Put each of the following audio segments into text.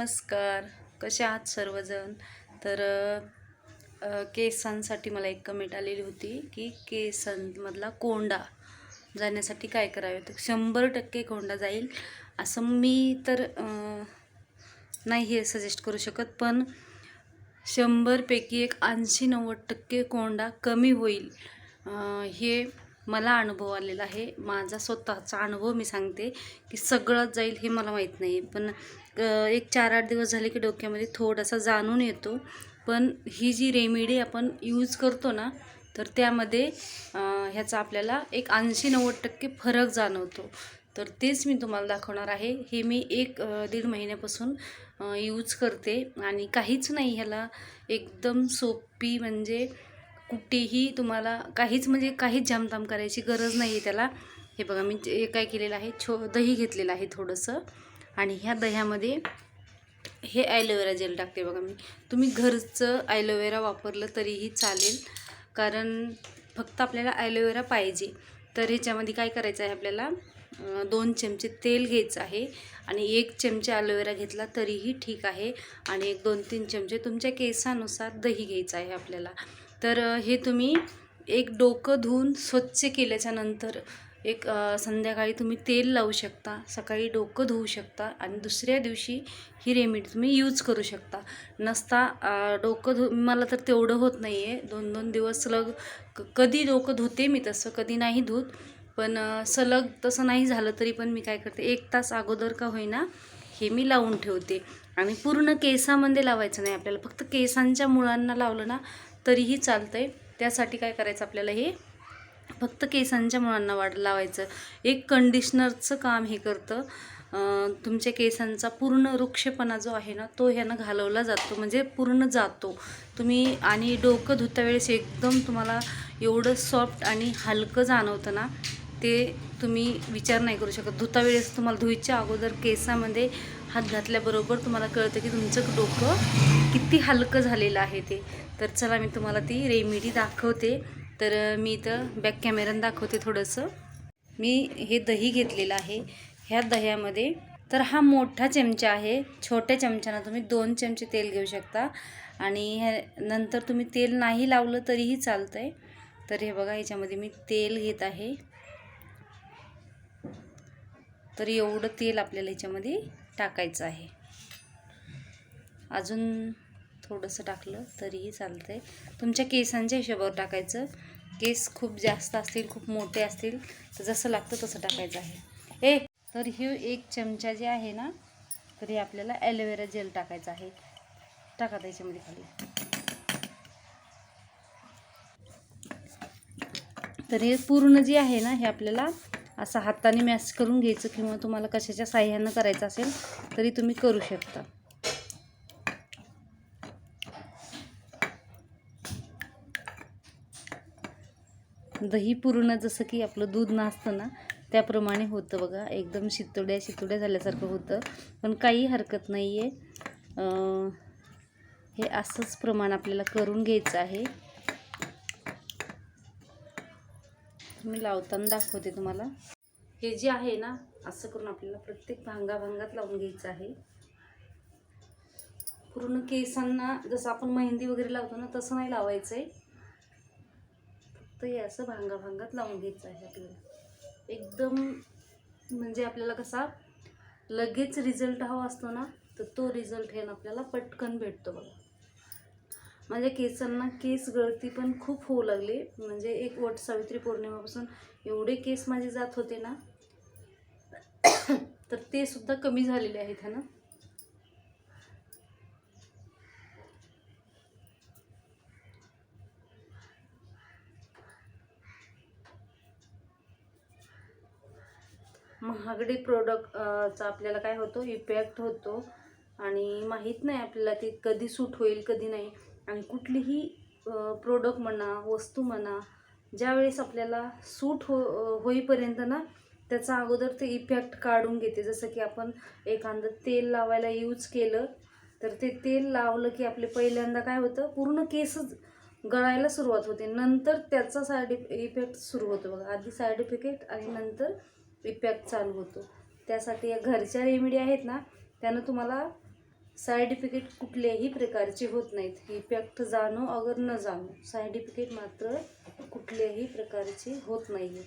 नमस्कार. कसे आहात सर्वजण? तर केसांसाठी मला एक कमेंट आलेली होती की केसांमधला कोंडा जाण्यासाठी काय करावे? तर शंभर टक्के कोंडा जाईल असं मी तर नाही हे सजेस्ट करू शकत पण शंभरपैकी एक ऐंशी नव्वद टक्के कोंडा कमी होईल. हे मला अनुभव आलेला आहे. माझा स्वतःचा अनुभव मी सांगते की सगळंच जाईल हे मला माहीत नाही. पण एक चार आठ दिवस झाले की डोक्यामध्ये थोडासा जाणून येतो. पण ही जी रेमेडी आपण यूज करतो ना तर त्यामध्ये ह्याचा आपल्याला एक ऐंशी नव्वद टक्के फरक जाणवतो. तर तेच मी तुम्हाला दाखवणार आहे. हे मी एक दीड महिन्यापासून यूज करते. आणि काहीच नाही ह्याला एकदम सोपी म्हणजे कुठेही तुम्हाला काहीच म्हणजे काहीच जामताम करायची गरज नाही आहे त्याला. हे बघा मी जे काय केलेलं आहे छो दही घेतलेलं आहे थोडंसं. आणि ह्या दह्यामध्ये हे ॲलोवेरा जेल टाकते बघा मी. तुम्ही घरचं ॲलोवेरा वापरलं तरीही चालेल कारण फक्त आपल्याला ॲलोवेरा पाहिजे. तर ह्याच्यामध्ये काय करायचं आहे आपल्याला? दोन चमचे तेल घ्यायचं आहे आणि एक चमचे ॲलोवेरा घेतला तरीही ठीक आहे. आणि एक दोन तीन चमचे तुमच्या केसानुसार दही घ्यायचं आहे आपल्याला. तर हे तुम्ही एक डोकं धुवून स्वच्छ केल्याच्यानंतर एक संध्याकाळी तुम्ही तेल लावू शकता सकाळी डोकं धुवू शकता आणि दुसऱ्या दिवशी ही रेमेडी तुम्ही यूज करू शकता. नसता डोकं धु मला तर तेवढं होत नाही आहे दोन दोन दिवस सलग कधी डोकं धुते मी तसं कधी नाही धुत. पण सलग तसं नाही झालं तरी पण मी काय करते एक तास अगोदर का होईना हे मी लावून ठेवते. आणि पूर्ण केसामध्ये लावायचं नाही आपल्याला फक्त केसांच्या मुळांना लावलं ना तरीही चालतं आहे त्यासाठी काय करायचं आपल्याला हे? फक्त केसांच्या मुळांना वाढ लावायचं. एक कंडिशनरचं काम हे करतं. तुमच्या केसांचा पूर्ण वृक्षपणा जो आहे ना तो ह्यानं घालवला जातो. म्हणजे पूर्ण जातो. तुम्ही आणि डोकं धुता वेळेस एकदम तुम्हाला एवढं सॉफ्ट आणि हलकं जाणवतं ना ते तुम्ही विचार नाही करू शकत. धुता वेळेस तुम्हाला धुईच्या अगोदर केसामध्ये हात घातल्याबरोबर तुम्हाला कळतं की तुमचं डोकं किती हलकं झालेलं आहे ते. तर चला मी तुम्हाला ती रेमेडी दाखवते. तर मी इथं बॅक कॅमेऱ्यानं दाखवते थोडंसं. मी हे दही घेतलेलं आहे. ह्या दह्यामध्ये तर हा मोठा चमचा आहे. छोट्या चमच्यानं तुम्ही दोन चमचे तेल घेऊ शकता. आणि ह्या नंतर तुम्ही तेल नाही लावलं तरीही चालतं आहे तर हे बघा ह्याच्यामध्ये मी तेल घेत आहे. तर एवढं तेल आपल्याला ह्याच्यामध्ये टाकायचं आहे. अजून थोडंसं टाकलं तरीही चालतं आहे तुमच्या केसांच्या हिशोबावर टाकायचं. केस खूप जास्त असतील खूप मोठे असतील तर जसं लागतं तसं टाकायचं आहे. ए तर हे एक चमचा जे आहे ना तर हे आपल्याला ॲलोवेरा जेल टाकायचं आहे. टाका त्याच्यामध्ये खाली. तर हे पूर्ण जे आहे ना हे आपल्याला असं हाताने मॅश करून घ्यायचं किंवा तुम्हाला कशाच्या साह्यानं करायचं असेल तरी तुम्ही करू शकता. दही पूर्ण जसं की आपलं दूध नाचतं ना त्याप्रमाणे होतं बघा. एकदम शितोड्या शितोड्या झाल्यासारखं होतं. पण काही हरकत नाही आहे हे असंच प्रमाण आपल्याला करून घ्यायचं आहे. मी लावताना दाखवते तुम्हाला. हे जे आहे ना असं करून आपल्याला प्रत्येक भांगाभांगात लावून घ्यायचं आहे. पूर्ण केसांना जसं आपण मेहंदी वगैरे लावतो ना तसं नाही लावायचं आहे फक्त हे असं भांगाभांगात लावून घ्यायचं आहे आपल्याला. एकदम म्हणजे आपल्याला कसा लगेच रिझल्ट हवा असतो ना तर तो रिझल्ट हे ना आपल्याला पटकन भेटतो बघा. माझ्या केसांना केस गळती पण खूप होऊ लागली. म्हणजे एक वट सावित्री पौर्णिमापासून एवढे केस माझे जात होते ना तर ते सुद्धा कमी झालेले आहेत ह्यानं महागडे प्रोडक्ट चा आपल्याला काय होतो इफेक्ट होतो. आणि माहीत नाही आपल्याला ते कधी सूट होईल कधी नाही. आणि कुठलीही प्रोडक्ट म्हणा वस्तू म्हणा ज्यावेळेस आपल्याला सूट हो होईपर्यंत ना त्याचा अगोदर ते इफेक्ट काढून घेते. जसं की आपण एखादं तेल लावायला यूज केलं तर ते तेल लावलं की आपले पहिल्यांदा काय होतं पूर्ण केसच गळायला सुरुवात होते. नंतर त्याचा साईड इफेक्ट सुरू होतो बघा. आधी साईड इफेक्ट आणि नंतर इफेक्ट चालू होतो. त्यासाठी या घरच्या रेमेडी आहेत ना त्यानं तुम्हाला साईड इफेक्ट कुठल्याही प्रकारचे होत नाहीत. इफेक्ट जाणो अगर न जाणो साईड इफेक्ट मात्र कुठल्याही प्रकारचे होत नाही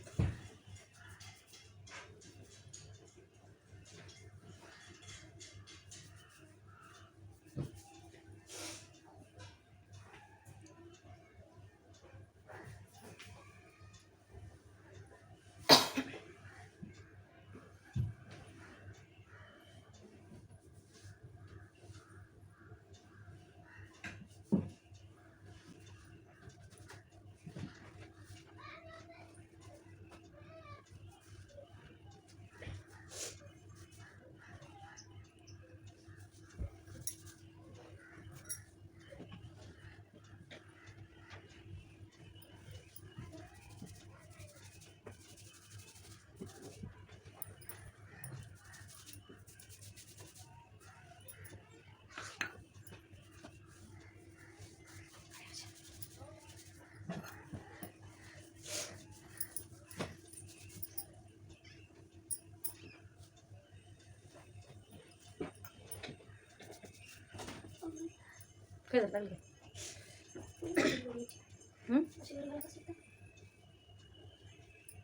आहेत काय झालं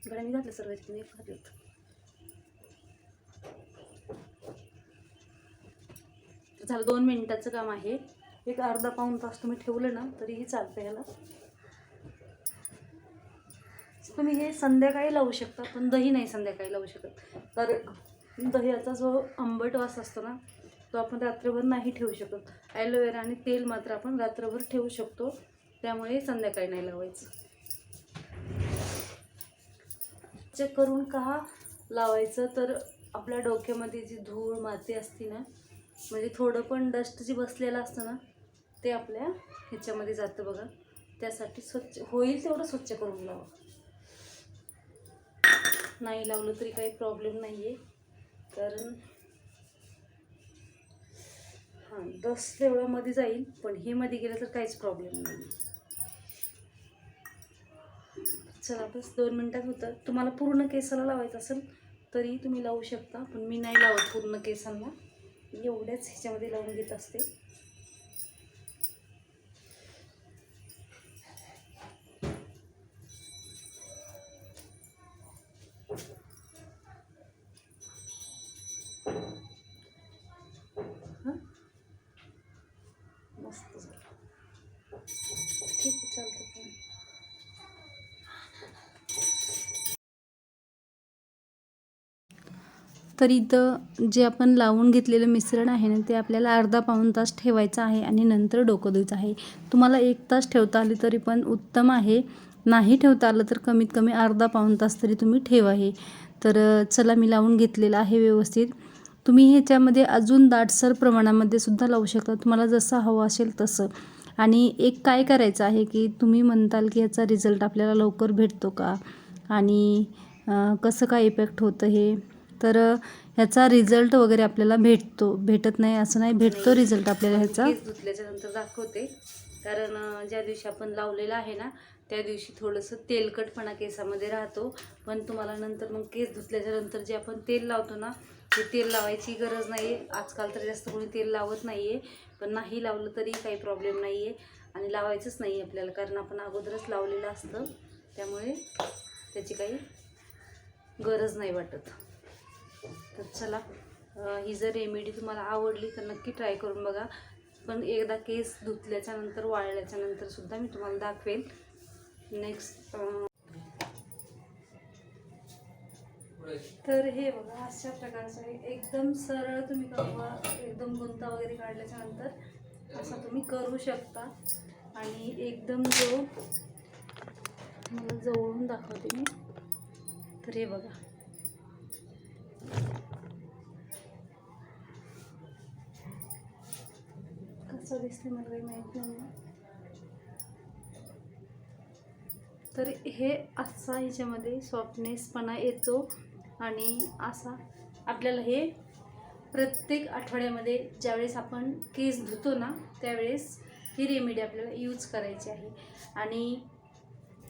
बरं मी घातलं सर्व तुम्ही एक घातलं. झालं दोन मिनिटाचं काम आहे. एक अर्धा पाऊण तास तुम्ही ठेवलं ना तरीही चालतं ह्याला. तुम्ही हे संध्याकाळी लावू शकता पण दही नाही संध्याकाळी लावू शकत. तर दह्याचा जो आंबट वास असतो ना तो आपण रात्रभर नाही ठेवू शकत. ॲलोवेरा आणि तेल मात्र आपण रात्रभर ठेवू शकतो. त्यामुळे संध्याकाळी नाही लावायचं. चेक करून का लावायचं तर आपल्या डोक्यामध्ये जी धूळ माती असते ना म्हणजे थोडं पण डस्ट जी बसलेलं असतं ना ते आपल्या ह्याच्यामध्ये जातं बघा. त्यासाठी स्वच्छ होईल तेवढं स्वच्छ करून लावा. नाही लावलं तरी काही प्रॉब्लेम नाही आहे कारण हां डस्ट तेवढं मध्ये जाईल पण हे मध्ये गेलं तर काहीच प्रॉब्लेम नाही. चला बस दोन मिनटात होतं. तुम्हाला पूर्ण केसाला लावायचं असेल तरी तुम्ही लावू शकता पण मी नाही लावत पूर्ण केसांना. एवढ्याच ह्याच्यामध्ये लावून घेत असते. तर इथं जे आपण लावून घेतलेलं मिश्रण आहे ना ते आपल्याला अर्धा पाऊण तास ठेवायचं आहे आणि नंतर डोकं द्यायचं आहे. तुम्हाला एक तास ठेवता आले तरी पण उत्तम आहे. नाही ठेवता आलं तर कमीत कमी अर्धा पाऊण तास तरी तुम्ही ठेवा हे. तर चला मी लावून घेतलेलं आहे व्यवस्थित. तुम्ही ह्याच्यामध्ये अजून दाटसर प्रमाणामध्ये सुद्धा लावू शकता. तुम्हाला जसं हवं असेल तसं. आणि एक काय करायचं आहे की तुम्ही म्हणताल की ह्याचा रिझल्ट आपल्याला लवकर भेटतो का? आणि कसं काय इफेक्ट होतं हे? तर ह्याचा रिझल्ट वगैरे आपल्याला भेटतो. भेटत नाही असं नाही. भेटतो रिझल्ट आपल्याला ह्याचा. केस धुतल्याच्या नंतर दाखवते. कारण ज्या दिवशी आपण लावलेलं आहे ना त्या दिवशी थोडंसं तेलकटपणा केसामध्ये राहतो. पण तुम्हाला नंतर मग केस धुतल्याच्या नंतर जे आपण तेल लावतो ना ते तेल लावायची गरज नाही आजकाल तर जास्त कोणी तेल लावत नाही आहे पण नाही लावलं तरी काही प्रॉब्लेम नाही आहे आणि लावायचंच नाही आपल्याला कारण आपण अगोदरच लावलेलं असतं. त्यामुळे त्याची काही गरज नाही वाटत. तर चला ही जर रेमेडी तुम्हाला आवडली तर नक्की ट्राय करून बघा. पण एकदा केस धुतल्याच्या नंतर वाळल्याच्या सुद्धा मी तुम्हाला दाखवेल नेक्स्ट तर हे बघा अशा प्रकारचं आहे. एकदम सरळ तुम्ही कवा एकदम गुंता वगैरे काढल्याच्या नंतर असा तुम्ही करू शकता. आणि एकदम जो मला जवळून दाखवते मी. तर हे बघा. कसं दिसते मला काही माहीत नाही. तर हे असा ह्याच्यामध्ये सॉफ्टनेसपणा येतो आणि असा आपल्याला हे प्रत्येक आठवड्यामध्ये ज्यावेळेस आपण केस धुतो ना त्यावेळेस ही रेमेडी आपल्याला यूज करायची आहे. आणि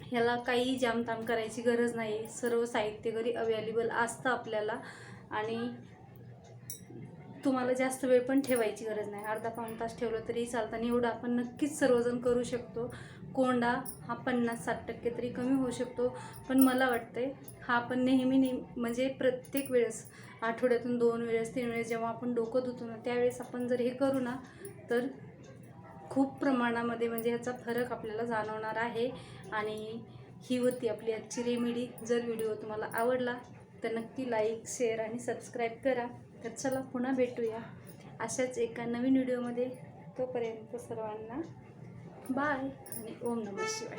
ह्याला काही जामताम करायची गरज नाही आहे सर्व साहित्य घरी अवेलेबल असतं आपल्याला. आणि तुम्हाला जास्त वेळ पण ठेवायची गरज नाही. अर्धा पाऊण तास ठेवलं तरी चालतं. आणि एवढं आपण नक्कीच सर्वजण करू शकतो. कोंडा हा पन्नास साठ टक्के तरी कमी होऊ शकतो. पण मला वाटतंय हा आपण नेहमी नेहमी म्हणजे प्रत्येक वेळेस आठवड्यातून दोन वेळेस तीन वेळेस जेव्हा आपण डोकं धुतो ना त्यावेळेस आपण जर हे करू ना तर खूप प्रमाणामध्ये म्हणजे ह्याचा फरक आपल्याला जाणवणार आहे. आणि ही होती आपली आजची रेमेडी जर व्हिडिओ तुम्हाला आवडला तर नक्की लाईक शेअर आणि सबस्क्राईब करा. तर चला पुन्हा भेटूया अशाच एका नवीन व्हिडिओमध्ये. तोपर्यंत सर्वांना बाय आणि ओम नमः शिवाय.